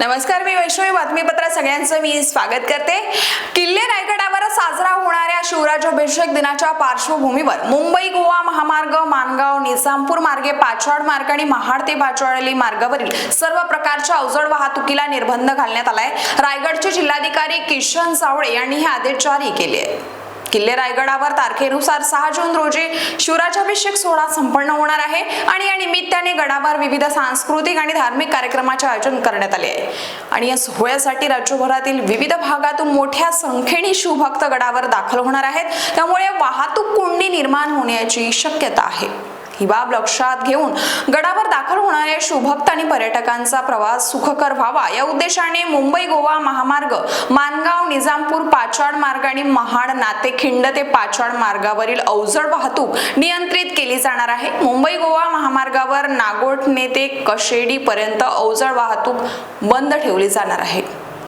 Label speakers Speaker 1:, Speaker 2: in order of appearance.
Speaker 1: नमस्कार मी वैष्णवी बातमीपत्र सगळ्यांचं मी स्वागत करते. किल्ले रायगडावर साजरा होणाऱ्या शिवराज्याभिषेक दिनाच्या पार्श्वभूमीवर मुंबई गोवा महामार्ग मानगाव निजामपूर मार्गे पाचवाड मार्ग आणि महाड ते पाचवाडली मार्गावरील सर्व प्रकारच्या अवजड वाहतुकीला निर्बंध घालण्यात आलाय. रायगडचे जिल्हाधिकारी किशन सावळे यांनी हे आदेश जारी केले आहेत. किल्ले रायगडावर तारखेनुसार सहा जून रोजी शिवराजाभिषेक सोहळा संपन्न होणार आहे आणि या निमित्ताने गडावर विविध सांस्कृतिक आणि धार्मिक कार्यक्रमाचे आयोजन करण्यात आले आहे. आणि या सोहळ्यासाठी राज्यभरातील विविध भागातून मोठ्या संख्येने शिवभक्त गडावर दाखल होणार आहेत. त्यामुळे वाहतूक कोंडी निर्माण होण्याची शक्यता आहे. ही बाब लक्षात घेऊन गडावर दाखल होणाऱ्या शिवभक्त आणि पर्यटकांचा प्रवास सुखकर व्हावा या उद्देशाने मुंबई गोवा महामार्ग मानगाव निजामपूर पाचवाड मार्ग आणि महाड नातेखिंड ते पाचवाड मार्गावरील अवजड वाहतूक नियंत्रित केली जाणार आहे. मुंबई गोवा महामार्गावर नागोठणे ते कशेडी पर्यंत अवजड वाहतूक बंद ठेवली जाणार आहे.